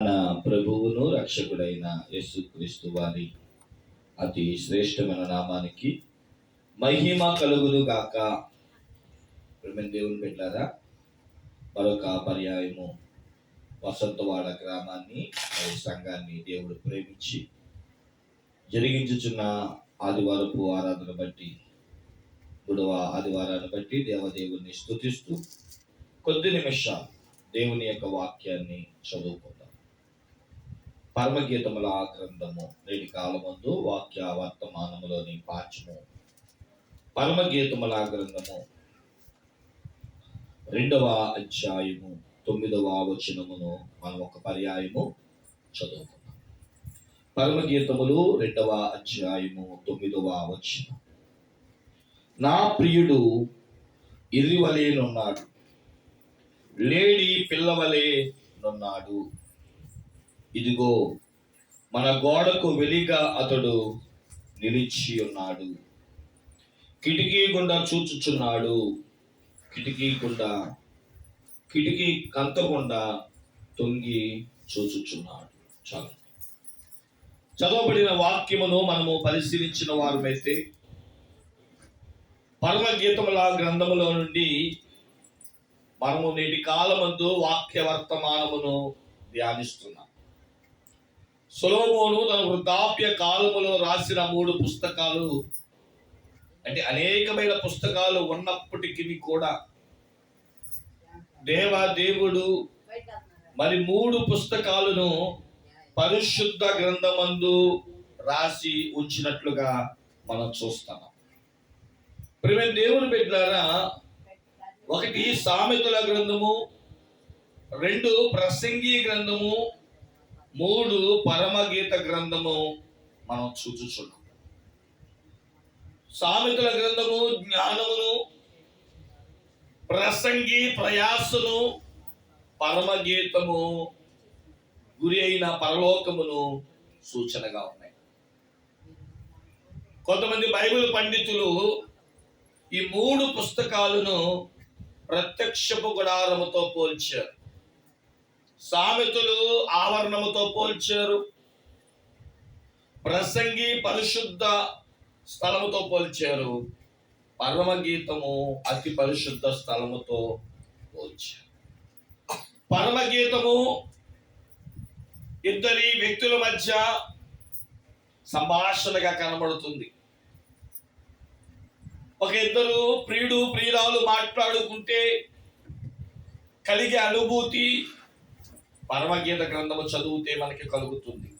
మన ప్రభువును రక్షకుడైన యేసుక్రీస్తు వారి అతి శ్రేష్టమైన నామానికి మహిమ కలుగును గాక. దేవుని పెట్టారా మరొక పర్యాయము వసంతవాడ గ్రామాన్ని మరి సంఘాన్ని దేవుడు ప్రేమించి జరిగించుచున్న ఆదివారపు ఆరాధన బట్టి మూడవ ఆదివారాన్ని బట్టి దేవదేవుని స్థుతిస్తూ కొద్ది నిమిషాలు దేవుని యొక్క వాక్యాన్ని చదువుకో పరమగీతముల గ్రంథము నేటి కాలమందు వాక్య వర్తమానములోని పాఠము పరమగీతముల గ్రంథము రెండవ అధ్యాయము తొమ్మిదవ వచనమును మనం ఒక పర్యాయము చదువుకున్నాం పరమగీతములు రెండవ అధ్యాయము తొమ్మిదవ వచనం. నా ప్రియుడు ఇరివలేనున్నాడు లేడి పిల్లవలే నున్నాడు. ఇదిగో మన గోడకు వెలిగా అతడు నిలిచి ఉన్నాడు. కిటికీ గుండా చూచుచున్నాడు. కిటికీ గుండా కిటికీ కంతకుండా తొంగి చూచుచున్నాడు. చాలు. చదవబడిన వాక్యమును మనము పరిశీలించిన వారమైతే పరమగీతముల గ్రంథములో నుండి మనము నేటి కాలమందు వాక్య వర్తమానమును ధ్యానిస్తున్నాం. సొలోమోను తన వృద్ధాప్య కాలములో రాసిన మూడు పుస్తకాలు. అంటే అనేకమైన పుస్తకాలు ఉన్నప్పటికీ కూడా దేవ దేవుడు మరి మూడు పుస్తకాలను పరిశుద్ధ గ్రంథమందు రాసి ఉంచినట్లుగా మనం చూస్తాం. ప్రేమ దేవుని బిడ్డారా ఒకటి సామెతల గ్రంథము రెండు ప్రసంగి గ్రంథము మూడు పరమగీత గ్రంథము మనం చూచుచున్నాం సామెతల గ్రంథము జ్ఞానమును ప్రసంగి ప్రయాసను పరమగీతము గురి అయిన పరలోకమును సూచనగా ఉన్నాయి. కొంతమంది బైబిల్ పండితులు ఈ మూడు పుస్తకాలను ప్రత్యక్షపు గుడారముతో పోల్చారు. సామెతలు ఆవరణముతో పోల్చారు. ప్రసంగి పరిశుద్ధ స్థలముతో పోల్చారు. పరమగీతము అతి పరిశుద్ధ స్థలముతో పోల్చారు. పరమగీతము ఇద్దరి వ్యక్తుల మధ్య సంభాషణగా కనబడుతుంది. ఒక ఇద్దరు ప్రియుడు ప్రియురాలు మాట్లాడుకుంటే కలిగే అనుభూతి పరమగీత గ్రంథము చదివితే మనకి కలుగుతుంది.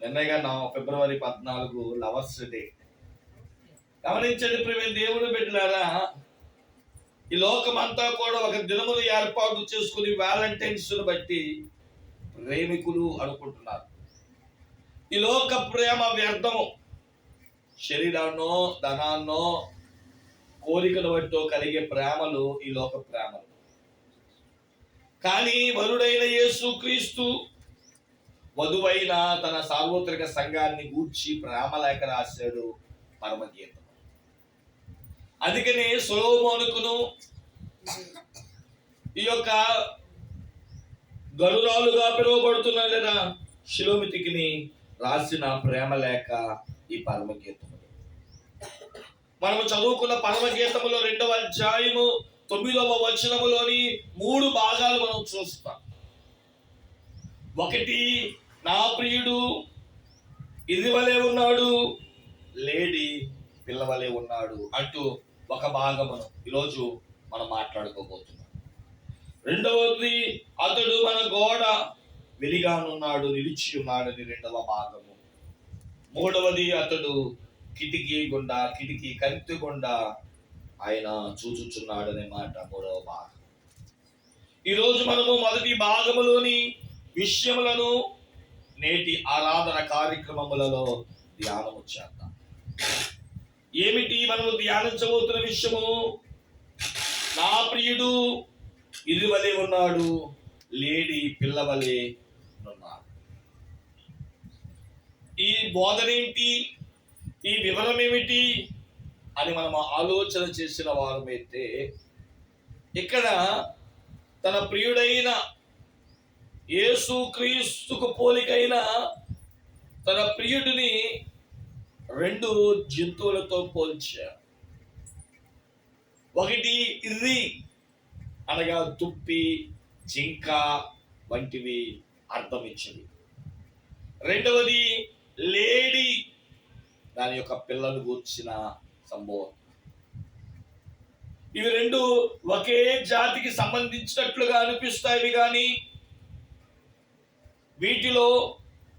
నిన్నగా నా ఫిబ్రవరి పద్నాలుగు లవర్స్ డే. గమనించండి ప్రేమ దేవుడు బిడ్డలారా ఈ లోకమంతా కూడా ఒక దినమును ఏర్పాటు చేసుకుని వ్యాలంటైన్స్ బట్టి ప్రేమికులు అనుకుంటున్నారు. ఈ లోక ప్రేమ వ్యర్థము శరీరాన్నో ధనాన్నో కోరికను బట్టో కలిగే ప్రేమలు ఈ లోక ప్రేమలు. కానీ వరుడైన యేసు క్రీస్తు వధువైన తన సార్వత్రిక సంఘాన్ని గూర్చి ప్రేమలేఖ రాశాడు పరమగీతం. అందుకనే సులోమోనుకును ఈ యొక్క గరురాలుగా పిలువబడుతున్న లేదా శిలోమితికిని రాసిన ప్రేమ లేఖ ఈ పరమగీతములు. మనము చదువుకున్న పరమగీతములో రెండవ అధ్యాయము తొమ్మిదవ వచనములోని మూడు భాగాలు మనం చూస్తాం. ఒకటి నా ప్రియుడు ఇదివలే ఉన్నాడు లేడీ పిల్లవలే ఉన్నాడు అంటూ ఒక భాగమును ఈరోజు మనం మాట్లాడుకోబోతున్నాం. రెండవది అతడు మన గోడ వెలిగానున్నాడు నిలిచి ఉన్నాడని రెండవ భాగము. మూడవది అతడు కిటికీ గుండా కిటికీ కంతి గుండా ఆయన చూచుచున్నాడనే మాట మూడవ భాగం. ఈరోజు మనము మొదటి భాగములోని విషయములను నేటి ఆరాధన కార్యక్రమములలో ధ్యానము చేద్దాం. ఏమిటి మనము ధ్యానించబోతున్న విషయము? నా ప్రియుడు ఇది వలె ఉన్నాడు లేడీ పిల్లవలే ఉన్నాడు. ఈ బోధనేంటి? ఈ వివరం ఏమిటి అని మనం ఆలోచన చేసిన వారమైతే ఇక్కడ తన ప్రియుడైన యేసు క్రీస్తుకు పోలికైన తన ప్రియుడిని రెండు జంతువులతో పోల్చారు ఒకటి ఇర్రి అనగా తుప్పి జింక వంటివి అర్థం ఇచ్చింది రెండవది లేడీ దాని యొక్క పిల్లలు కూర్చిన సంభవం ఇవి రెండు ఒకే జాతికి సంబంధించినట్లుగా అనిపిస్తాయి కానీ వీటిలో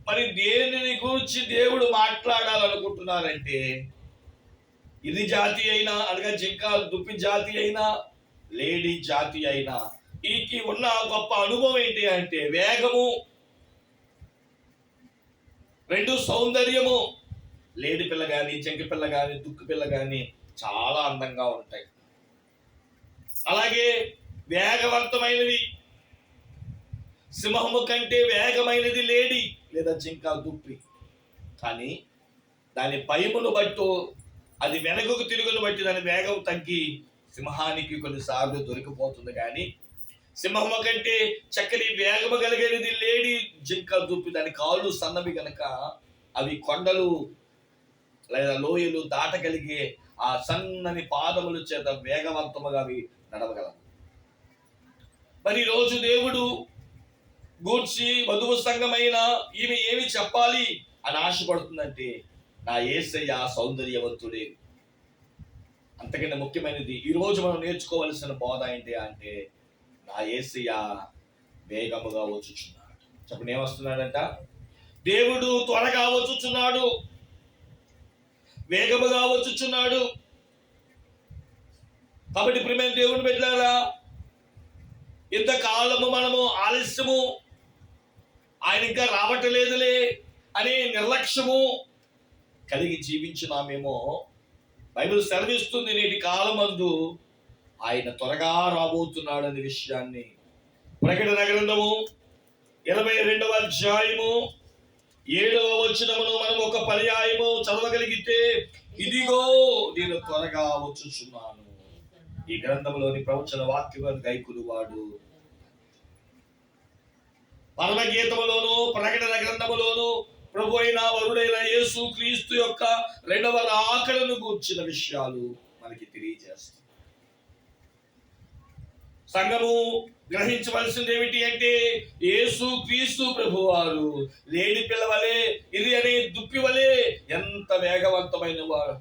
మరి దేనిని గురించి దేవుడు మాట్లాడాలనుకుంటున్నారంటే ఇది జాతి అయినా అనగా జింక దుప్పి జాతి అయినా లేడీ జాతి అయినా. ఈకి ఉన్న గొప్ప అనుభవం ఏంటి అంటే వేగము రెండు సౌందర్యము లేడి పిల్ల కానీ జంకి పిల్ల కానీ దుక్కు పిల్ల కానీ చాలా అందంగా ఉంటాయి. అలాగే వేగవంతమైనవి. సింహము కంటే వేగమైనది లేడి లేదా జింక దుప్పి. కానీ దాని భయమును బట్టు అది వెనకకు తిరుగును బట్టి దాని వేగం తగ్గి సింహానికి కొన్నిసార్లు దొరికిపోతుంది. కానీ సింహము కంటే చక్కని వేగము కలిగేది లేడి జింక దుప్పి. దాని కాళ్ళు సన్నవి గనక అవి కొండలు లేదా లోయలు దాటగలిగే ఆ సన్నని పాదముల చేత వేగవంతముగా అవి నడవగలం మరి రోజు దేవుడు గూర్చి వధువు సంఘమైన ఈమె ఏమి చెప్పాలి అని ఆశపడుతుందంటే నా ఏసయ్య సౌందర్యవంతుడే. అంతకంటే ముఖ్యమైనది ఈరోజు మనం నేర్చుకోవలసిన బోధ ఏంటి అంటే నా ఏసయ్య వేగముగా వచ్చుచున్నాడు. చెప్పండి ఏమొస్తున్నాడంట దేవుడు త్వరగా వచ్చుచున్నాడు. వేగముగా వచ్చుచున్నాడు. కాబట్టి ప్రియమైన దేవుని పెట్టారా ఇంతకాలము మనము ఆలస్యము ఆయన ఇంకా రావట్లేదులే అనే నిర్లక్ష్యము కలిగి జీవించినామేమో బైబిల్ సెలవిస్తుంది నేటి కాలమందు ఆయన త్వరగా రాబోతున్నాడు అనే విషయాన్ని. ప్రకటన గ్రంథము ఇరవై రెండవ అధ్యాయము ఏడవ వచ్చినమును మనం ఒక పర్యాయము చదవగలిగితే ఇదిగో నేను త్వరగా వచ్చుచున్నాను. ఈ గ్రంథంలోని ప్రవచన వాక్యములను గైకులు వాడు పరమగీతములోను ప్రకటన గ్రంథములోను ప్రభు అయిన వరుడైన యేసు క్రీస్తు యొక్క రెండవ రాకడను గూర్చిన విషయాలు మనకి తెలియజేస్తుంది. సంఘము గ్రహించవలసింది ఏమిటి అంటే యేసు క్రీస్తు ప్రభువారు లేని లేడి పిల్లవలే ఇది అనే దుప్పి వలె ఎంత వేగవంతమైన వారు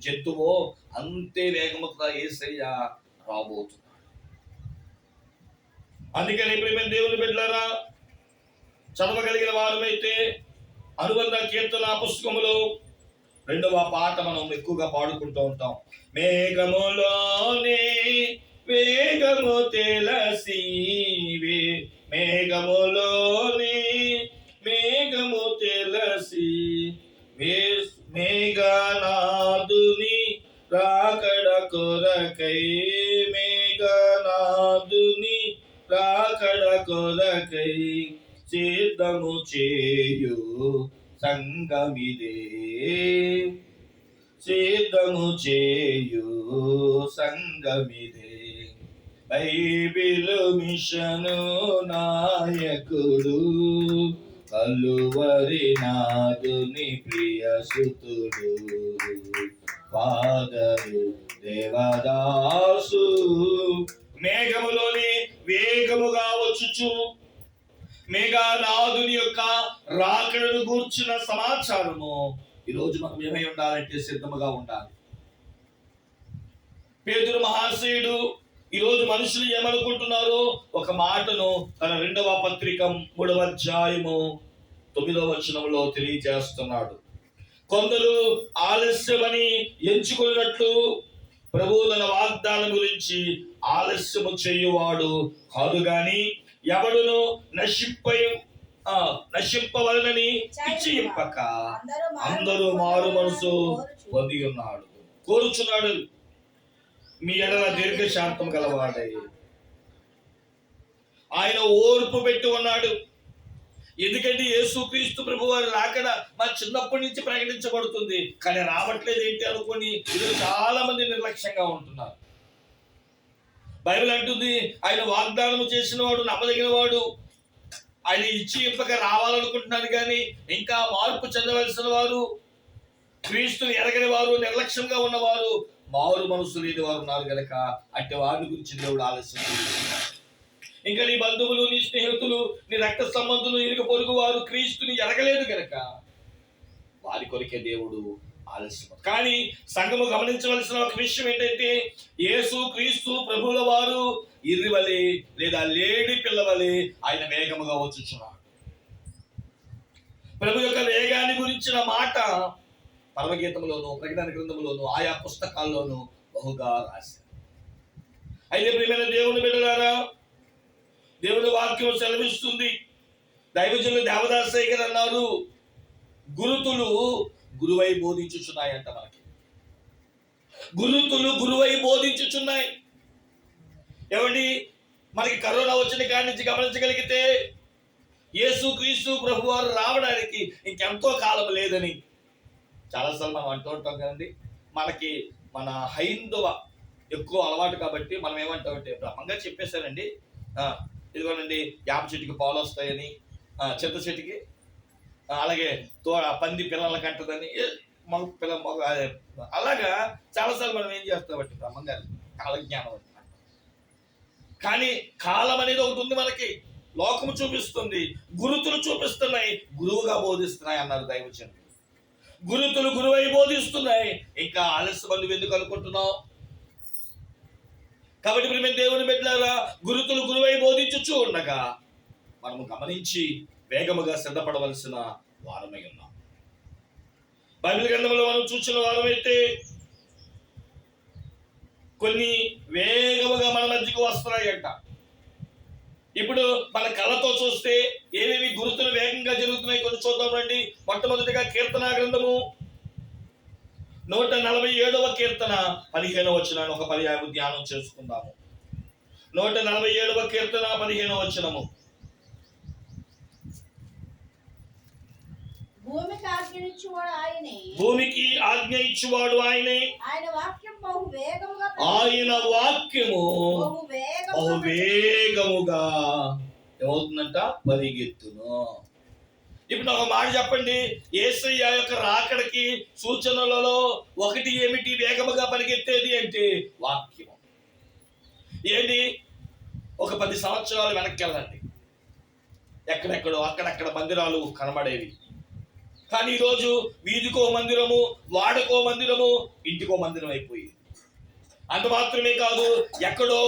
జంతువో అంతే వేగముగా ఏసయ్య రాబోతున్నాడు. అందుకని ప్రేమ దేవుని బిడ్డారా చదవగలిగిన వారమైతే అనుబంధ కీర్తన పుస్తకములో రెండవ పాట మనం ఎక్కువగా పాడుకుంటూ ఉంటాం. మేఘములోనే వేగము తెలసి మేఘములోని మేఘము తెలసి వే- మేఘనాదుని రాకడ కొరకై. మేఘనాదుని రాకడ కొరకై సిద్ధము చేయు సంగమిదే. సిద్ధము చేయు సంగమిదే. బైబిలు మిషను నాయకుడు కలువరి నాదుని ప్రియసుతుడు. పాదరు దేవదాసు మేఘములోని వేగముగా వచ్చుచు. మేఘానాథుని యొక్క రాకడను గూర్చిన సమాచారము ఈరోజు మనం ఏమై ఉండాలంటే సిద్ధముగా ఉండాలి. పేదరు మహాశయుడు ఈరోజు మనుషులు ఏమనుకుంటున్నారో? ఒక మాటను తన రెండవ పత్రిక మూడవ అధ్యాయము తొమ్మిదవ వచనంలో తెలియజేస్తున్నాడు. కొందరు ఆలస్యమని ఎంచుకున్నట్లు ప్రభు తన వాగ్దానం గురించి ఆలస్యము చేయువాడు కాదు గాని ఎవడును నశింపై నశింపవలనని ఇచ్చింపక అందరూ మారు మనసు పొంది ఉన్నాడు. కోరుచున్నాడు. మీ ఎడల దీర్ఘశాంతం గలవాడై. ఆయన ఓర్పు పెట్టి ఉన్నాడు. ఎందుకంటే యేసుక్రీస్తు ప్రభు వారి రాకడ మా చిన్నప్పటి నుంచి ప్రకటించబడుతుంది. కానీ రావట్లేదు ఏంటి అనుకొని ఈరోజు చాలా మంది నిర్లక్ష్యంగా ఉంటున్నారు. బైబిల్ అంటుంది ఆయన వాగ్దానం చేసిన వాడు నమ్మదగిన వాడు ఆయన ఇచ్చి ఇంపక రావాలనుకుంటున్నాను కానీ ఇంకా మార్పు చెందవలసిన వారు క్రీస్తుని ఎరగని వారు నిర్లక్ష్యంగా ఉన్నవారు మారు మనసు లేని వారు ఉన్నారు గనక అట్టి వారిని గురించి దేవుడు ఆలస్యం ఇంకా నీ బంధువులు నీ స్నేహితులు నీ రక్త సంబంధులు ఇరుగు పొరుగు వారు క్రీస్తుని ఎరగలేదు గనక వారి కొరికే దేవుడు ఆలస్యం కానీ సంఘము గమనించవలసిన ఒక విషయం ఏంటంటే యేసు క్రీస్తు ప్రభువుల వారు ఇర్రివలే లేదా లేడి పిల్లవలే ఆయన వేగముగా వచ్చుచున్నాడు ప్రభు యొక్క వేగాన్ని గురించిన మాట పరమగీతంలోను ప్రకటన గ్రంథంలోను ఆయా పుస్తకాల్లోనూ బహుగా రాశారు. అయితే ప్రియమైన దేవుని బిడ్డలారా దేవుని వాక్యం సెలవిస్తుంది. దైవజనులు దేవదాసయ్య గారు అన్నారు గురుతులు గురువై బోధించుచున్నాయంట మనకి. గురుతులు గురువై బోధించుచున్నాయి. ఏమండి? మనకి కరోనా వచ్చిన కాడి నుంచి గమనించగలిగితే యేసు క్రీస్తు ప్రభువారు రావడానికి ఇంకెంతో కాలం లేదని చాలాసార్లు మనం అంటూ ఉంటాం కదండి మనకి మన హైందవ ఎక్కువ అలవాటు కాబట్టి మనం ఏమంటామంటే బ్రహ్మంగా చెప్పేశారండి. ఇదిగోనండి యాప చెట్టుకి పాలు వస్తాయని చింత చెట్టుకి అలాగే తో పంది పిల్లలకి అంటదని మగ పిల్ల మగ అలాగా చాలాసార్లు మనం ఏం చేస్తామంటే బ్రహ్మంగారు కాలజ్ఞానం అంటే. కానీ కాలం అనేది ఒకటి ఉంది మనకి లోకము చూపిస్తుంది గురుతులు చూపిస్తున్నాయి గురువుగా బోధిస్తున్నాయి అన్నారు దైవచంద్రుడు గురుతులు గురువై బోధిస్తున్నాయి. ఇంకా ఆలస్యం ఎందుకు అనుకుంటున్నావు? కాబట్టి ఇప్పుడు మేము దేవుని బిడ్డలారా గురుతులు గురువై బోధించుచూ ఉండగా మనము గమనించి వేగముగా సిద్ధపడవలసిన వారమై ఉన్నాం. బైబిల్ గ్రంథంలో మనం చూసిన వారమైతే కొన్ని వేగముగా మన మధ్యకు వస్తున్నాయంట. ఇప్పుడు మన కళ్ళతో చూస్తే ఏమేమి గుర్తులు వేగంగా జరుగుతున్నాయి కొన్ని చూద్దాం రండి. మొట్టమొదటిగా కీర్తన గ్రంథము. నూట నలభై ఏడవ కీర్తన పదిహేనవ వచనాన్ని ఒక పర్యాయం ధ్యానం చేసుకుందాము. నూట నలభై ఏడవ కీర్తన పదిహేనవ వచనము. భూమికి ఆజ్ఞనిచ్చువాడు ఆయనే. భూమికి ఆజ్ఞ ఇచ్చువాడు ఆయనే. ఆయన వాక్యం ఆయన వాక్యము వేగముగా వేగముగా ఏమవుతుందంట? పరిగెత్తును. ఇప్పుడు ఒక మాట చెప్పండి. ఏసయ్య యొక్క రాకడికి సూచనలలో ఒకటి ఏమిటి వేగముగా పరిగెత్తేది అంటే వాక్యము. ఏంటి? ఒక పది సంవత్సరాలు వెనక్కి వెళ్ళండి. ఎక్కడెక్కడో అక్కడక్కడ మందిరాలు కనబడేవి. కానీ ఈరోజు వీధికో మందిరము వాడకో మందిరము ఇంటికో మందిరం అయిపోయింది. అంత మాత్రమే కాదు ఎక్కడో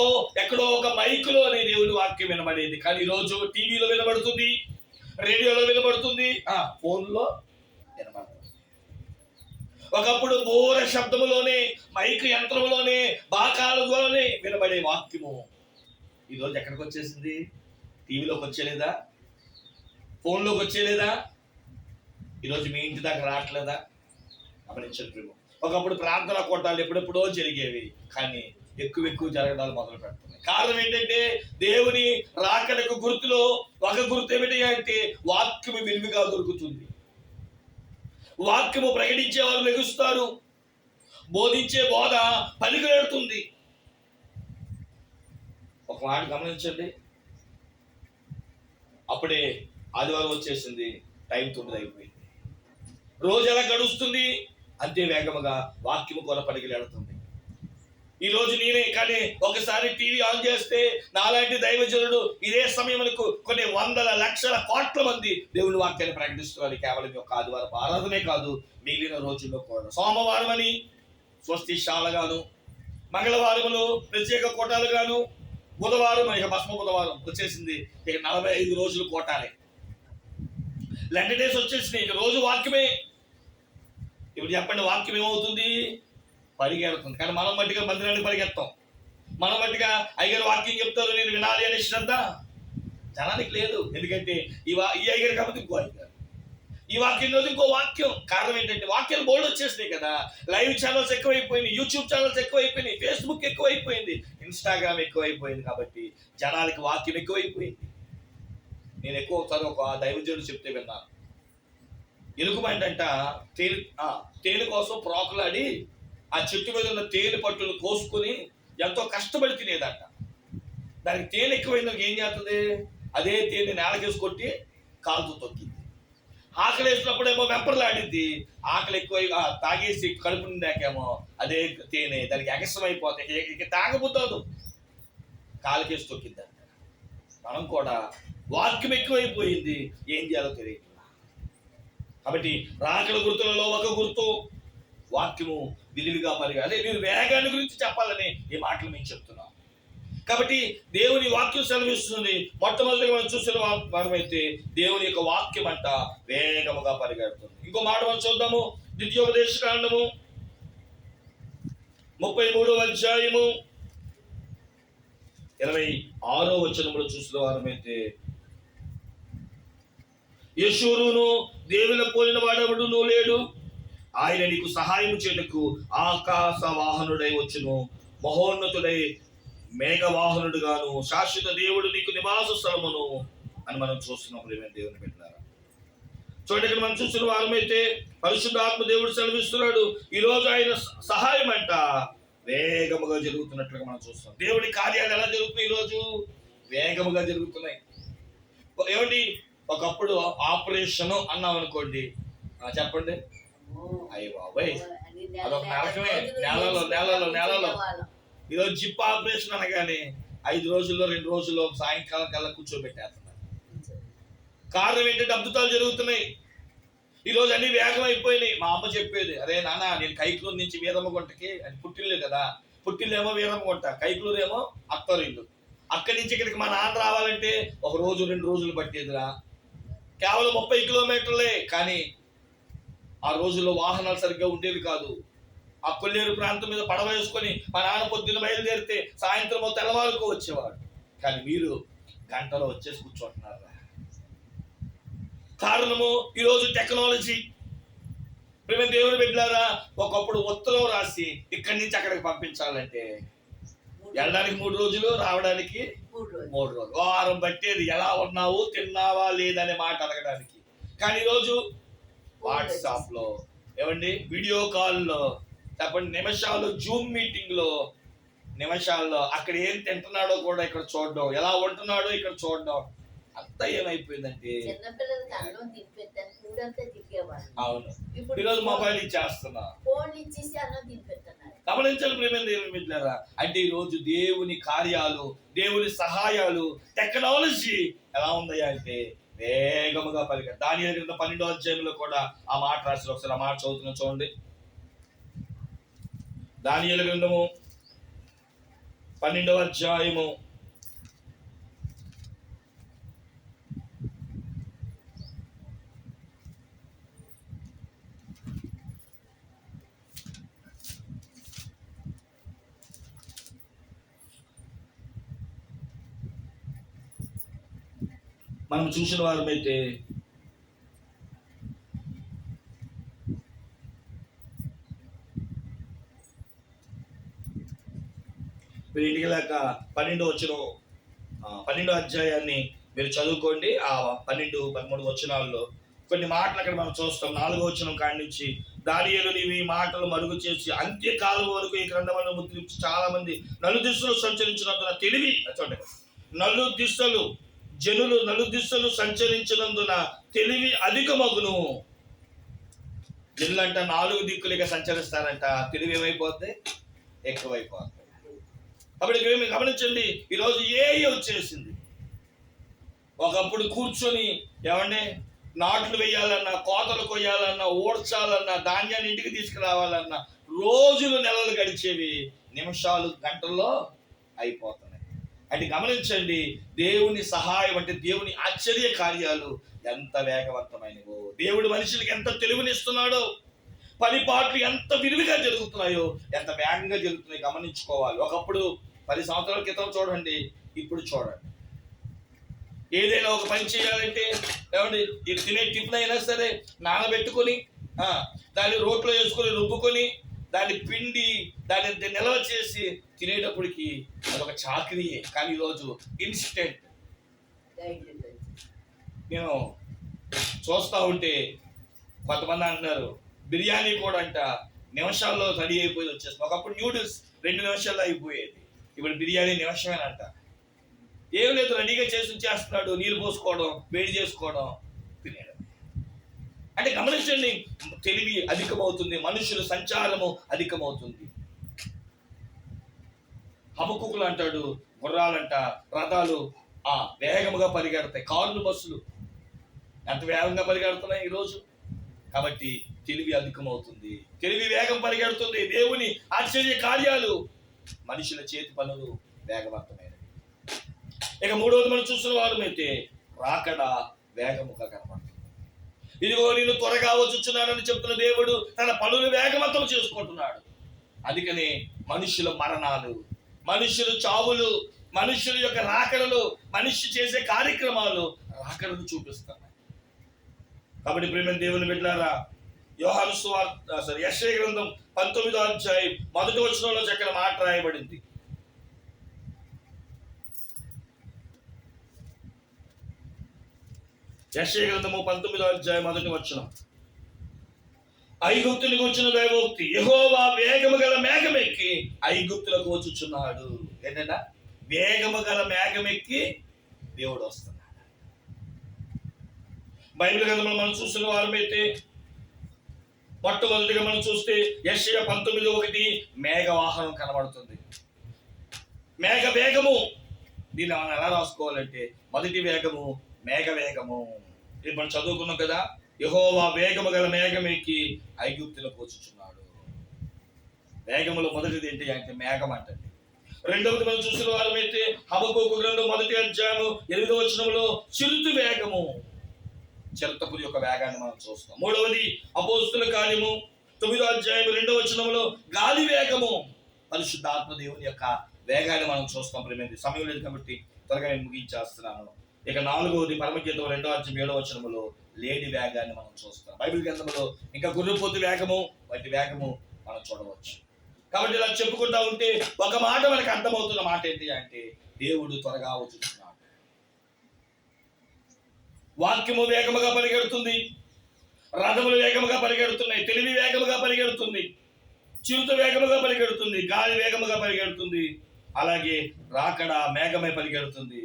ఎక్కడో ఒక మైకులో అనే దేవుని వాక్యం వినబడేది. కానీ ఈరోజు టీవీలో వినబడుతుంది రేడియోలో వినబడుతుంది ఆ ఫోన్లో వినబడుతుంది. ఒకప్పుడు బోర శబ్దములోనే మైక్ యంత్రంలోనే బాకాలలోనే వినబడే వాక్యము. ఈరోజు ఎక్కడికి వచ్చేసింది టీవీలోకి వచ్చేలేదా? ఫోన్లోకి వచ్చేలేదా? ఈరోజు మీ ఇంటి దాకా రావట్లేదా? గమనించండి ఒకప్పుడు ప్రార్థన కోటాలు ఎప్పుడెప్పుడో జరిగేవి కానీ ఎక్కువ ఎక్కువ జరగడాలు మొదలు పెడుతున్నాయి. కారణం ఏంటంటే దేవుని రాకడకు గుర్తులో ఒక గుర్తు ఏమిటి అంటే వాక్యము విలువగా దొరుకుతుంది. వాక్యము ప్రకటించే వారు మెగుస్తారు బోధించే బోధ పలికిరెడుతుంది ఒక మాట గమనించండి. అప్పుడే ఆదివారం వచ్చేసింది టైం తొమ్మిది అయిపోయింది. రోజు ఎలా గడుస్తుంది? అంతే వేగముగా వాక్యము కొర పలికిలాడుతుంది ఈ రోజు నేనే కానీ ఒకసారి టీవీ ఆన్ చేస్తే నాలాంటి దైవజనుడు ఇదే సమయములకు కొన్ని వందల లక్షల కోట్ల మంది దేవుని వాక్యాన్ని ప్రకటిస్తున్నారు. కేవలం యొక్క ఆదివారం ఆరాధనే కాదు మిగిలిన రోజుల్లో కూడా. సోమవారం అని స్వస్తిశాలగాను మంగళవారములు ప్రత్యేక కోటాలుగాను బుధవారం ఇక భస్మ బుధవారం వచ్చేసింది. ఇక నలభై ఐదు రోజులు కోటాలే. లెంట డేస్ వచ్చేసినాయి. ఇక రోజు వాక్యమే ఇప్పుడు చెప్పండి వాక్యం ఏమవుతుంది? పరిగెడుతుంది. కానీ మనం మట్టిగా మందిరాన్ని పరిగెత్తాం. మనం మట్టిగా అయ్యగారు వాక్యం చెప్తారు నేను వినాలి అనే శ్రద్ధ జనానికి లేదు. ఎందుకంటే ఈ వా ఈ అయ్యగారు కాబట్టి ఇంకో అయ్యగారు ఈ వాక్యం రోజు ఇంకో వాక్యం. కారణం ఏంటంటే వాక్యాలు బోర్డు వచ్చేసినాయి కదా. లైవ్ ఛానల్స్ ఎక్కువైపోయినాయి యూట్యూబ్ ఛానల్స్ ఎక్కువైపోయినాయి ఫేస్బుక్ ఎక్కువైపోయింది ఇన్స్టాగ్రామ్ ఎక్కువైపోయింది కాబట్టి జనాలకి వాక్యం ఎక్కువైపోయింది. నేను ఎక్కువ ఒకసారి ఒక దైవజనుడు చెప్తే విన్నాను. ఎలుగుబంటంట తేనె ఆ, తేనె కోసం ప్రోకలాడి ఆ చెట్టు మీద ఉన్న తేనె పట్టును కోసుకుని ఎంతో కష్టపడి తినేదంట. దానికి తేనె ఎక్కువైందాక ఏం చేస్తుంది? అదే తేనె నేలకేసి కొట్టి కాలుతో తొక్కింది. ఆకలి వేసినప్పుడేమో వెంపర్లాడింది. ఆకలి ఎక్కువ తాగేసి కడుపు నిండాకేమో అదే తేనె దానికి ఎగసం ఇక- తాగబుద్దదు కాలుకేసి తొక్కిందంట. మనం కూడా వాక్యం ఎక్కువైపోయింది. ఏం చేయాలో తెలియదు కాబట్టి రాకల గుర్తులలో ఒక గుర్తు. వాక్యము విలువిగా పరిగా అదే మీరు వేగాన్ని గురించి చెప్పాలని ఈ మాటలు మేము చెప్తున్నాం. కాబట్టి దేవుని వాక్యం సెలవిస్తుంది. మొట్టమొదటిగా మనం చూసిన వా- మనమైతే దేవుని యొక్క వాక్యం అంట వేగముగా పరిగెడుతుంది. ఇంకో మాట మనం చూద్దాము. ద్వితీయోపదేశ కాండము ముప్పై మూడవ అధ్యాయము ఇరవై ఆరో వచనంలో చూసిన వారమైతే యశూరును దేవుల పోలిన వాడెవడును లేడు. ఆయన నీకు సహాయం చేటకు ఆకాశ వాహనుడై వచ్చును. మహోన్నతుడై మేఘవాహనుడుగాను. శాశ్వత దేవుడు నీకు నివాస స్థలమును అని మనం చూస్తున్నాం ప్రేమ దేవుని పెట్టినారా చూడండి ఇక్కడ మనం చూస్తున్న వారమైతే పరిశుద్ధాత్మ దేవుడు సెలవిస్తున్నాడు. ఈరోజు ఆయన సహాయం అంట వేగముగా జరుగుతున్నట్లుగా మనం చూస్తాం దేవుడి కార్యాలు ఎలా జరుగుతున్నాయి ఈ రోజు? వేగముగా జరుగుతున్నాయి. ఏమండి? ఒకప్పుడు ఆపరేషన్ అన్నాం అనుకోండి చెప్పండి. అయ్యి బాబాయ్. అదొక నరకమే. నేలలో, నెలలో నెలలో. ఈరోజు జిప్ ఆపరేషన్ అనగానే ఐదు రోజుల్లో రెండు రోజుల్లో సాయంకాలం కల్లా కూర్చోబెట్టేస్తున్నారు. కారణం ఏంటంటే అద్భుతాలు జరుగుతున్నాయి. ఈ రోజు అన్ని వేగం అయిపోయినాయి. మా అమ్మ చెప్పేది అరే నాన్న నేను కైకులూరు నుంచి వీరమ్మ గుంటకి అది పుట్టిల్లే కదా. పుట్టిల్లేమో వీరమ్మగుంట కైకులూరు ఏమో అత్తరిల్లు. అక్కడి నుంచి ఇక్కడికి మా నాన్న రావాలంటే ఒక రోజు రెండు రోజులు పట్టేదిరా. కేవలం ముప్పై కిలోమీటర్లే. కానీ ఆ రోజుల్లో వాహనాలు సరిగ్గా ఉండేవి కాదు. ఆ కొల్లేరు ప్రాంతం మీద పడవ వేసుకొని మా నాన్న పొద్దున్న బయలుదేరితే సాయంత్రం తెల్లవారుకు వచ్చేవాడు. కానీ మీరు గంటలో వచ్చేసి కూర్చోంటున్నారు. కారణము ఈరోజు టెక్నాలజీ. ప్రేమ దేవుని బిడ్డలారా ఒకప్పుడు ఉత్తరం రాసి ఇక్కడి నుంచి అక్కడికి పంపించాలంటే వెళ్ళడానికి మూడు రోజులు రావడానికి మూడు రోజులు. వారం పట్టేది ఎలా ఉన్నావు తిన్నావా లేదనే మాట అడగడానికి. కానీ ఈరోజు వాట్సాప్లో ఏమండి వీడియో కాల్లో చెప్పండి నిమిషాలు జూమ్ మీటింగ్లో నిమిషాల్లో అక్కడ ఏం తింటున్నాడో కూడా ఇక్కడ చూడడం ఎలా ఉంటున్నాడో ఇక్కడ చూడడం అంతా ఏమైపోయిందంటే అవును. ఈరోజు మొబైల్ ఇచ్చేస్తున్నా. ఫోన్ ఇచ్చేసి అన్నం గమనించాలి ప్రేమ దేవుని బిడ్డారా అంటే ఈ రోజు దేవుని కార్యాలు దేవుని సహాయాలు టెక్నాలజీ ఎలా ఉందయ్యా అంటే వేగముగా పలిక దాని క్రింద పన్నెండో అధ్యాయంలో కూడా ఆ మాట రాసి ఒకసారి ఆ మాట చదువుతున్నా చూడండి. దాని గ్రంథము పన్నెండవ అధ్యాయము మనం చూసిన వారమైతే మీరు ఇంటికి లేక పన్నెండు వచ్చిన పన్నెండో అధ్యాయాన్ని మీరు చదువుకోండి. ఆ పన్నెండు పదమూడు వచనాల్లో కొన్ని మాటలు అక్కడ మనం చూస్తాం. నాలుగో వచనం కాడి నుంచి దానియలు నీవి ఈ మాటలు మరుగు చేసి అంత్యకాలం వరకు ఈ గ్రంథమని ముద్రించి. చాలా మంది నలు దిశలు సంచరించినందున తెలివి చూడండి నలు దిశలు జనులు నలు దిశలు సంచరించినందున తెలివి అధికమగును. జనులంట నాలుగు దిక్కులుగా సంచరిస్తారంట తెలివి ఏమైపోద్ది? ఎక్కువైపోద్ది. కాబట్టి ఇక్కడ గమనించండి ఈరోజు ఏ వచ్చేసింది. ఒకప్పుడు కూర్చొని ఏమండి నాట్లు వేయాలన్నా కోతలు కొయ్యాలన్నా ఓడ్చాలన్నా ధాన్యాన్ని ఇంటికి తీసుకురావాలన్నా రోజులు నెలలు గడిచేవి నిమిషాలు గంటల్లో అయిపోతున్నాయి. అంటే గమనించండి దేవుని సహాయం అంటే దేవుని ఆశ్చర్య కార్యాలు ఎంత వేగవంతమైనవో. దేవుడు మనుషులకి ఎంత తెలివినిస్తున్నాడో పని ఎంత విరివిగా జరుగుతున్నాయో ఎంత వేగంగా జరుగుతున్నాయో గమనించుకోవాలి. ఒకప్పుడు పది సంవత్సరాల క్రితం చూడండి ఇప్పుడు చూడండి. ఏదైనా ఒక పని చేయాలంటే ఏమండి తినే టిఫిన్ అయినా సరే నానబెట్టుకొని దాన్ని రోట్లో వేసుకొని రుబ్బుకొని దాన్ని పిండి దాన్ని నిల్వ చేసి తినేటప్పటికి అదొక చాకరీయే కానీ ఈరోజు ఇన్స్టెంట్ నేను చూస్తూ ఉంటే కొంతమంది అంటున్నారు బిర్యానీ కూడా అంట నిమిషాల్లో రెడీ అయిపోయి వచ్చేస్తుంది. ఒకప్పుడు న్యూడిల్స్ రెండు నిమిషాల్లో అయిపోయేది. ఇప్పుడు బిర్యానీ నిమిషమేనంట. ఏం లేదు రెడీగా చేసి చేస్తున్నాడు నీళ్ళు పోసుకోవడం వేడి చేసుకోవడం తినేయడం. అంటే గమనించండి తెలివి అధికమవుతుంది మనుషుల సంచారము అధికమవుతుంది. హబకుకులు అంటాడు గుర్రాలంట రథాలు ఆ వేగముగా పరిగెడతాయి. కార్లు బస్సులు ఎంత వేగంగా పరిగెడుతున్నాయి ఈరోజు కాబట్టి తెలివి అధికమవుతుంది. తెలివి వేగం పరిగెడుతుంది. దేవుని ఆశ్చర్య కార్యాలు. మనుషుల చేతి పనులు వేగవంతమైనవి. ఇక మూడవది మనం చూసిన వారమైతే రాకడ వేగముగా కనపడుతుంది ఇదిగో నేను త్వరగా వచ్చుచున్నానని చెప్తున్న దేవుడు తన పనులు వేగవంతం చేసుకుంటున్నాడు. అందుకని మనుషుల మరణాలు మనుషులు చావులు మనుషుల యొక్క రాకడలు మనిషి చేసే కార్యక్రమాలు రాకడను చూపిస్తున్నాయి. కాబట్టి ప్రేమ దేవుని బిడ్డారా యోహాను సువార్త సారీ యశ్వ గ్రంథం పంతొమ్మిదో అధ్యాయం మొదటి వచనంలో చక్కని మాట రాయబడింది. యశయ గ్రంథము పంతొమ్మిదో అధ్యాయం మొదటి వచ్చిన ఐగుప్తుని కూర్చున్న దైవోక్తి యహోవా వేగము గల మేఘమెక్కి ఐగుప్తులకు వచ్చుచున్నాడు. ఏంటంటే? వేగము గల మేఘమెక్కి దేవుడు వస్తున్నాడు. బైబిల్ గ్రంథంలో మనం చూసిన వారమైతే మొట్టమొదటిగా మనం చూస్తే యశయ పంతొమ్మిది ఒకటి మేఘవాహనం కనబడుతుంది. మేఘ వేగము. దీన్ని మనం ఎలా రాసుకోవాలంటే మొదటి వేగము మేఘ వేగము ఇది మనం చదువుకున్నాం కదా యహోవా వేగము గల మేఘమెక్కి ఐగుప్తిలో పోచుచున్నాడు. వేగములో మొదటిది ఏంటి అంటే మేఘం అంటే రెండవది మనం చూసిన వారమైతే హబకోకు గ్రంథం మొదటి అధ్యాయము ఎనిమిదో వచనములో చిరుతు వేగము. చిరతపురి యొక్క వేగాన్ని మనం చూస్తాం. మూడవది అపోస్తుల కార్యము తొమ్మిదో అధ్యాయం రెండో వచనములో గాలి వేగము. పరిశుద్ధాత్మ దేవుని యొక్క వేగాన్ని మనం చూస్తాం. ప్రేమేది సమయం లేదు కాబట్టి త్వరగా నేను ముగించేస్తున్నాను. ఇక నాలుగవది పరమగీతం రెండో అధ్యయం ఏడో వచనములో లేడి వేగాన్ని మనం చూస్తాం. బైబిల్ గ్రంథంలో ఇంకా గుర్రపోతు వేగము వాటి వేగము మనం చూడవచ్చు. కాబట్టి ఇలా చెప్పుకుంటా ఉంటే ఒక మాట మనకు అర్థమవుతున్న మాట ఏంటి అంటే దేవుడు త్వరగా వచ్చుతున్నాడు వాక్యము వేగముగా పరిగెడుతుంది రథములు వేగముగా పరిగెడుతున్నాయి తెలివి వేగముగా పరిగెడుతుంది చిరుత వేగముగా పరిగెడుతుంది గాలి వేగముగా పరిగెడుతుంది అలాగే రాకడ మేఘమై పరిగెడుతుంది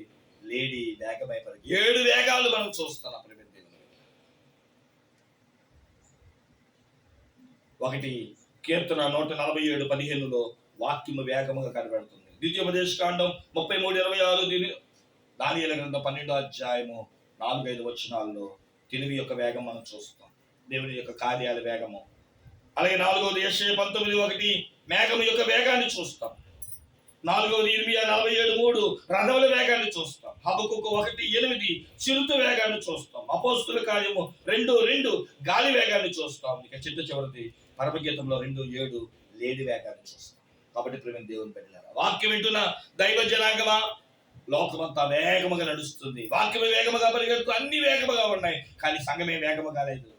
లేడి వేగమై పరిగె ఏడు వేగాలు మనం చూస్తున్నాం ప్రేమ ఒకటి కీర్తన నూట నలభై ఏడు పదిహేనులో వాక్యము వేగముగా కనబడుతుంది. ద్వితీయోపదేశ కాండం ముప్పై మూడు ఇరవై ఆరు దీని దానియల గ్రంథం పన్నెండో అధ్యాయము నాలుగైదు వచనాల్లో తెలివి యొక్క వేగం మనం చూస్తాం. దేవుని యొక్క కార్యాల వేగము. అలాగే నాలుగవది దేశ పంతొమ్మిది ఒకటి మేఘము యొక్క వేగాన్ని చూస్తాం. నాలుగవది ఇర్మియా నలభై ఏడు మూడు రథముల వేగాన్ని చూస్తాం. హబకుకు ఒకటి ఎనిమిది చిరుత వేగాన్ని చూస్తాం. అపోస్తుల కార్యము రెండు రెండు గాలి వేగాన్ని చూస్తాం. ఇక చిట్ట చివరిది పరమగీతంలో రెండు ఏడు లేడి వేగాన్ని చూస్తాం. కాబట్టి ప్రేమ దేవుని పెట్టారు వాక్యం వింటున్న దైవ జనాంగమా? లోకమంతా వేగముగా నడుస్తుంది. వాక్యమే వేగముగా పరిగెడుతూ అన్ని వేగముగా ఉన్నాయి. కానీ సంఘమే వేగముగా లేదు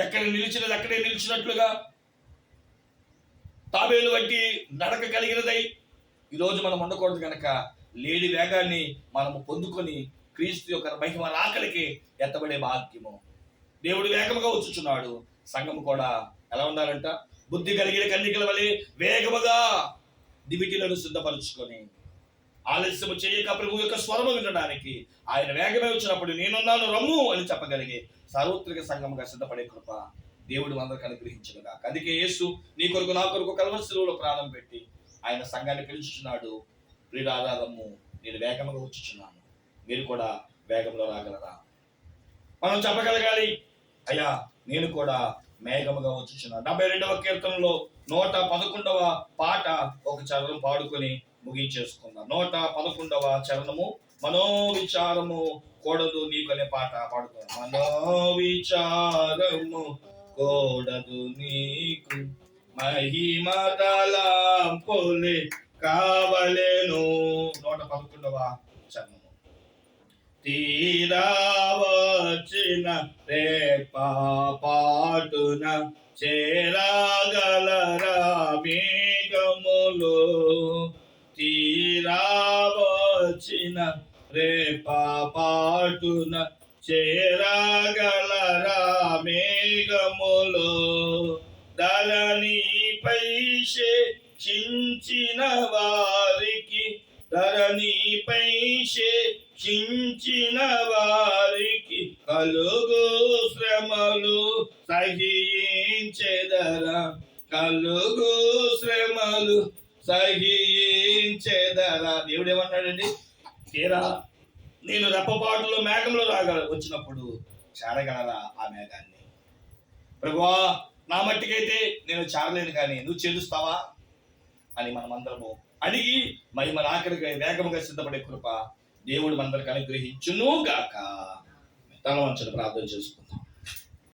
ఎక్కడ నిలిచినది అక్కడే నిలిచినట్లుగా తాబేలు వంటి నడక కలిగినదై ఈరోజు మనం ఉండకూడదు కనుక లేడి వేగాన్ని మనము పొందుకొని క్రీస్తు యొక్క మహిమ రాకలికి ఎత్తబడే భాగ్యము. దేవుడు వేగముగా వచ్చుచున్నాడు. సంఘము కూడా ఎలా ఉండాలంట? బుద్ధి కలిగిన కన్నికల వలె వేగముగా దివిటీలను సిద్ధపరుచుకొని ఆలస్యము చేయక ప్రభు యొక్క స్వరము వినడానికి ఆయన వేగమే వచ్చినప్పుడు నేనున్నాను రమ్ము అని చెప్పగలిగే సార్వత్రిక సంఘముగా సిద్ధపడే కృప దేవుడు అందరికి అనుగ్రహించుగా అందుకే యేసు నీ కొరకు నా కొరకు కలవశిలో ప్రాణం పెట్టి ఆయన సంఘాన్ని పిలుచుచున్నాడు. ప్రియురాధారము నేను వేగముగా వచ్చుచున్నాను. మీరు కూడా వేగంలో రాగలరా? మనం చెప్పగలగాలి అయ్యా నేను కూడా మేఘముగా వచ్చుచున్నాను. డెబ్బై రెండవ కీర్తనలో నూట పదకొండవ పాట ఒక చరణం పాడుకొని ముగించేసుకుందాం. నూట పదకొండవ చరణము మనోవిచారము కూడదు నీకు అనే పాట పాడుకుందాం. మనోవిచారము కూడదు నీకు మహిమతలాంపులే కావలేను. నూట పదకొండవ చరణము. తీరా వచ్చిన రేపా పాటున చేరాగలరా మేఘములు. తీరా వచ్చిన రేపా పాటున చేరాగలరా మేఘములు? దళనిపై చించిన వారికి ధరణిపై చించిన వారికి కలుగు శ్రమలు సహించెదరా? కలుగు శ్రమలు సహించెదరా? దేవుడు ఏమన్నాడండి తీరా. నేను రెప్పపాటులో మేఘంలో రాగల వచ్చినప్పుడు చేరగలరా ఆ మేఘాన్ని? ప్రభువా నా మట్టికైతే నేను చేరలేను కానీ నువ్వు చెల్లుస్తావా? అని మనమందరము అడిగి మహిమ ఆఖరికి వేగముగా సిద్ధపడే కృప దేవుడు మనందరికి అనుగ్రహించును గాక. తల వంచని ప్రార్థన చేసుకుందాం.